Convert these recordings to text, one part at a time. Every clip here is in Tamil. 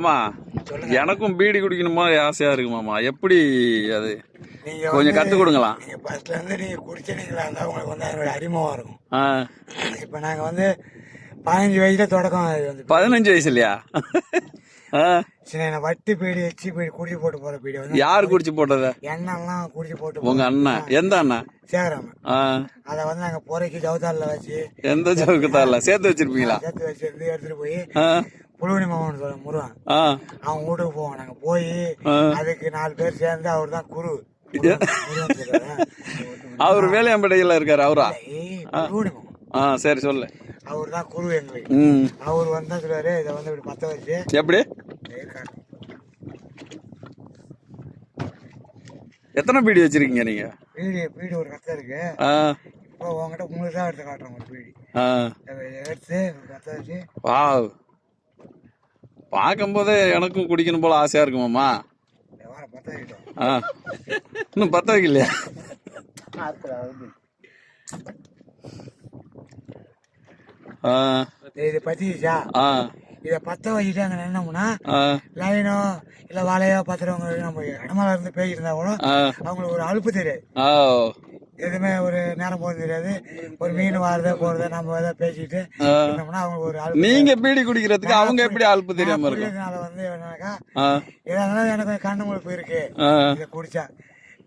ஆமா எனக்கும் பீடி குடிக்கணுமா ஆசையா இருக்கு மாமா. எப்படி அது? கொஞ்சம் கத்து கொடுங்களா நீங்க ஃபர்ஸ்ட்ல இருந்து நீங்க குடிச்சிட்டீங்களா இருந்தா உங்களுக்கு வந்து அதோட அறிமுகம் இருக்கும் ஆ, இப்ப நாங்க வந்து பதினஞ்சு வயசுல தொடக்கம் பதினஞ்சு வயசு இல்லையா? ஆ, சின்ன வட்டி பீடி எச்சி பீடி குடிச்சு போட்டு போற பீடி வந்து யாரு குடிச்சு போட்டத? எண்ணெய்லாம் குடிச்சு போட்டு உங்க அண்ணன் எந்த அண்ணன் சேகராம ஆ, அதை வந்து நாங்க பொறைக்கு ஜவுதாரில் வச்சு எந்த இல்ல சேர்த்து வச்சிருப்பீங்களா? சேர்த்து வச்சிருந்து எடுத்துட்டு போய் ஆ, புழுவனி மாமன் சொல்ல முருகன். அவன் வீட்டுக்கு போவோம் நாங்க போய். அதுக்கு நாலு பேர் சேர்ந்து அவர் தான் குரு. அவர் வேலையம்படையில இருக்காரு அவரா? ஏய், புழுவனி மாமன். ஆ சரி சொல்லு. அவர் தான் குரு எங்களுக்கு. அவர் வந்தா சொல்லுவாரு இதை வந்து இப்படி பத்த வச்சு. எப்படி. எத்தனை பீடி வச்சிருக்கீங்க நீங்க? பீடி பீடி ஒரு கத்தை இருக்கு. இப்போ உங்ககிட்ட உங்களுக்கு தான் எடுத்து காட்டுறோம் ஒரு பீடி. எடுத்து கத்தை வச்சு. வாவ். பார்க்கும்போதே எனக்கும் குடிக்கணும் போல ஆசையா இருக்கு மாமா. வர பத்த வைக்கிட்டோம் ஆ. இன்னும் பத்த வைக்கலையா ஆ. இது பத்திச்சா ஆ. இதை பத்த வச்சுட்டு அங்கே நின்னோம்னா ஆ. லைனோ இல்லை வாழையோ பத்திரவங்க நம்ம இடமால இருந்து பேசியிருந்தா கூட அவங்களுக்கு ஒரு அலுப்பு தெரியாது. எதுவுமே ஒரு நேரம் போகிறது தெரியாது. ஒரு மீன் வாரத போறத நம்ம எதாவது பேசிட்டு. இருந்தோம்னா அவங்க ஒரு அலுப்பு நீங்க பீடி குடிக்கிறதுக்கு அவங்க எப்படி அல்பு தெரியாம இருக்கும் குடிக்கிறதுனால வந்து என்னன்னாக்கா இருந்தாலும் எனக்கு கண்ணு முழுப்பு இருக்கு. இதை குடிச்சா.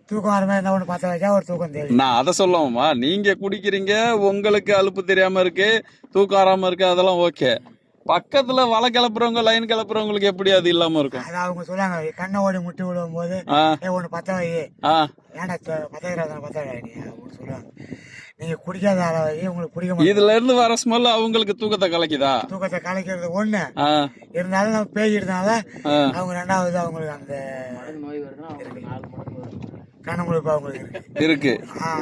தூக்கம் வர மாதிரி ஒன்று பத்த வச்சா ஒரு தூக்கம் தெரியும். நான் அதை சொல்லவுமா நீங்க குடிக்கிறீங்க உங்களுக்கு அலுப்பு தெரியாம இருக்கு தூக்கம் வராம இருக்கு அதெல்லாம் ஓகே. பக்கத்துல வலை கிளப்புறவங்க லைன் கிளப்புறவங்களுக்கு எப்படி அது இல்லாம இருக்கும்? அது அவங்க சொல்லுவாங்க கண்ணை ஓடி முட்டி விடுவும் போது ஒன்று பத்த வை ஏன்டா த- பத்த வைக்கிறாங்க பத்த வை நீ? அப்படின்னு சொல்லுவாங்க நீங்க குடிக்காத ஆளை வை உங்களுக்கு குடிக்க இதுல இருந்து வர ஸ்மெல் அவங்களுக்கு தூக்கத்தை கலக்குதா? தூக்கத்தை கலைக்கிறது ஒண்ணு. இருந்தாலும் நம்ம பேசிட்டனால ஆ. அவங்க ரெண்டாவது அவங்களுக்கு அந்த கண்ணு முழுப்பு அவங்களுக்கு இருக்கு. இருக்கு.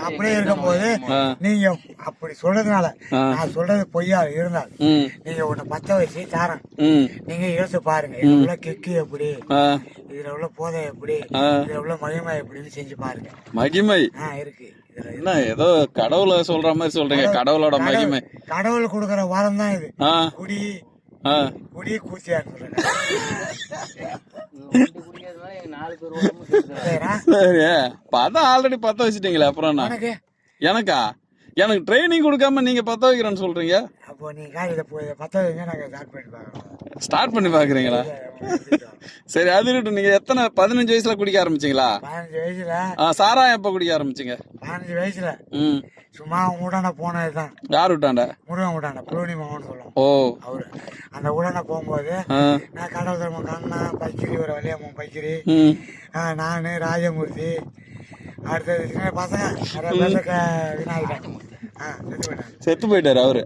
அப்படியே இருக்கும்போது ஆ. நீங்க அப்படி சொல்றதுனால. நான் சொல்றது பொய்யா இருந்தால் நீங்க ஒண்ணு பத்த வச்சு தரேன் ம். நீங்க யோசிச்சு பாருங்க இதுல உள்ள கிக்கு எப்படி இதுல உள்ள போதை எப்படி. இதுல உள்ள மகிமை எப்படின்னு செஞ்சு பாருங்க. மகிமை. இருக்கு. என்ன ஏதோ கடவுளை சொல்ற மாதிரி சொல்றீங்க கடவுளோட மகிமை. கடவுள் கொடுக்கற வரம் தான் இது. குடி குடி சரியா? சரி பார்த்தா ஆல்ரெடி பத்த வச்சிட்டீங்களே அப்புறம் எனக்கா? எனக்கு ட்ரைனிங் கொடுக்காம நீங்க பத்த வைக்கிறேன்னு சொல்றீங்க? அப்போ நீ காலையில போய் பத்த வைங்க நாங்க ஸ்டார்ட் பண்ணி பார்க்கறோம். ஸ்டார்ட் பண்ணி பாக்குறீங்களா சரி அது இருக்கட்டும். நீங்க எத்தனை பதினஞ்சு வயசுல குடிக்க ஆரம்பிச்சீங்களா? பதினஞ்சு வயசுல? சாராயம் எப்ப குடிக்க ஆரம்பிச்சீங்க? பதினஞ்சு வயசுல. ம். சும்மா உடான போனதுதான் யார் விட்டாண்ட முருகன் உடான புலோனி மாமன் சொல்லுவோம் ஓ. அவரு. அந்த உடான போகும்போது நான் கடவுள் கண்ணா பைக்கிரி ஒரு வழியாமன் பைக்கிரி நான் ராஜமூர்த்தி. அடுத்தது சின்ன பசங்க ஆ செத்து போயிட்டாரு. அவரு.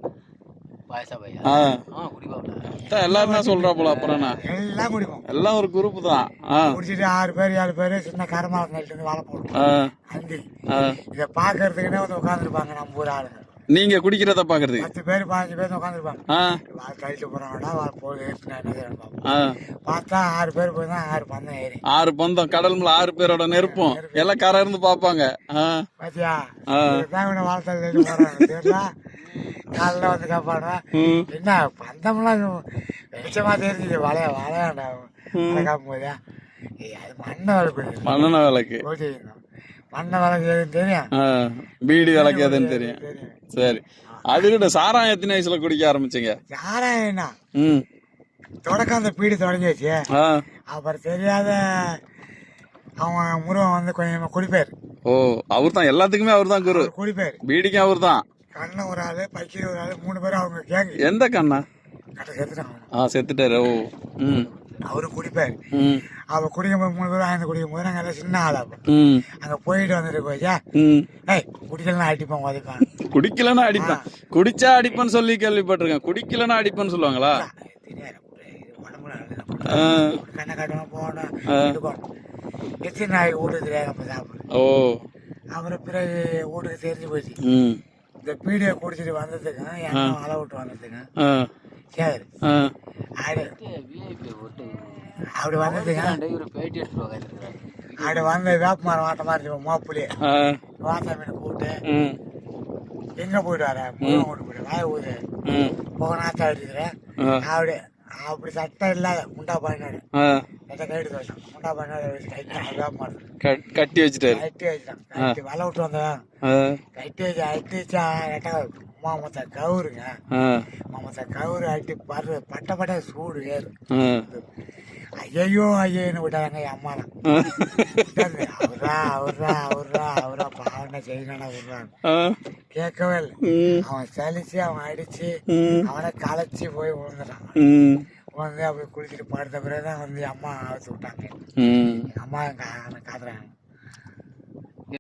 எல்லாரும் தான் சொல்றா போல அப்புறம் எல்லாம் குடிப்போம். எல்லாம் ஒரு குரூப் தான். ஆ. குடிச்சிட்டு ஆறு பேர் ஏழு பேர் சின்ன கரமாலம் நைட்டு இருந்து வாழை போடுவோம் ஆ. அந்தி ஆ. இதை பார்க்கறதுக்குன்னே வந்து உட்காந்துருப்பாங்க நம்ம ஊர் ஆளுங்க. நீங்க குடிக்கிறத பாக்குறதுக்கு பத்து பேர் பதினஞ்சு பேர் உட்காந்துருப்பாங்க கழிச்சு போறாங்கடா பார்த்தா ஆறு பேர் போய் தான் ஆறு பந்தம் ஏறி. ஆறு பந்தம் கடல் ஆறு பேரோட நெருப்பம். எல்லாம் கரை இருந்து பாப்பாங்க. பாத்தியா? தெரியல காலைல வந்து ம். என்ன பந்தம்லாம் வெளிச்சமா தெரிஞ்சுது வளைய வளையாண்டா போதா ஏய் அது மண்ணை வளர்ப்பு. மண்ணெண்ண விளக்கு எதுன்னு தெரியும். பீடி விளக்கு எதுன்னு தெரியும். சரி. அது கிட்ட சாராயம் எத்தனை வயசுல குடிக்க ஆரம்பிச்சீங்க? யாரா என்ன ம். தொடக்கம் அந்த பீடி தொடங்கியாச்சு. அப்புறம் தெரியாத அவன் முருகன் வந்து கொஞ்சம் குடிப்பார். ஓ அவர் தான் எல்லாத்துக்குமே அவர் தான் குரு குடிப்பார். பீடிக்கும் அவர் தான் கண்ணை ஒரு ஆளு பைக்கிரி ஒரு ஆளு மூணு பேரும் அவங்க கேங்கு. எந்த கண்ணா? செத்துட்டாங்க ஆ செத்துட்டாரு ஓ ம். அவரு குடிப்பார். ம். அவ குடிக்கும் போது மூணு பேரும் ஆய்ந்து குடிக்கும் போது நாங்கள் எல்லாம் சின்ன ஆளா அப்போ. ம். அங்கே போயிட்டு வந்துட்டு போச்சா ம். ஏய் குடிக்கலாம் அடிப்போம் உதைப்பான் குடிக்கலன்னா அடிப்பேன் குடிச்சா அடிப்பேன்னு சொல்லி கேள்விப்பட்டிருக்கேன். குடிக்கலன்னா அடிப்பேன்னு சொல்லுவாங்களா? கண்ணை காட்டணும் போகணும் எத்தனை நாளைக்கு நம்ம சாப்பிடு. ஓ. அப்புறம் பிறகு வீட்டுக்கு தெரிஞ்சு போச்சு. ம். இந்த பீடியை குடிச்சிட்டு வந்ததுக்கு எண்ணெய் அளவு விட்டு வந்ததுக்கு ஆ. சரி விட்டு அப்படி வந்ததுங்க. இவரு பேட்டி எடுத்து உட்காந்துருக்காரு அப்படி வந்து வேப்ப மரம் வாட்ட மாதிரி இருக்கும் மோப்புலி ஆ. வாசா மீன் கூப்பிட்டு ம். எங்க போயிட்டு வர முருகன் கூட்டு போயிட்டு வாய ஊது. ம். போக நாத்தா அடிக்கிறேன் ஆ. அப்படி அப்படி சட்டம் இல்லாத முண்டா பாயினாடு ஆ, எதை கைடு வச்சான். முண்டா பாயினாடு வச்சு கைட்டு கட்டி வச்சுட்டாரு. கட்டி வச்சான். கட்டி வலை விட்டு வந்தவன். ஆ, கட்டி வச்சு அட்டி வச்சா ரெண்டாவது மாமத்த கவுருங்க. மாமத்த கவுரு அட்டி பரு பட்ட பட்ட சூடு ஏறு. ஐயோ ஐயோன்னு விட்டாங்க என் அம்மாலாம். அவரா அவரா அவரா அவரா பாவனை செய்யணும் அவர்றான் ஆ, கேட்கவே இல்லை. அவன் சலிச்சு அவன் அடிச்சு அவனை களைச்சி போய் விழுந்துட்டான். ம், வந்து அப்படி குளிச்சுட்டு படுத்த பிறகு தான் வந்து அம்மா அவுத்து விட்டாங்க. அம்மா எங்க காத்துறாங்க.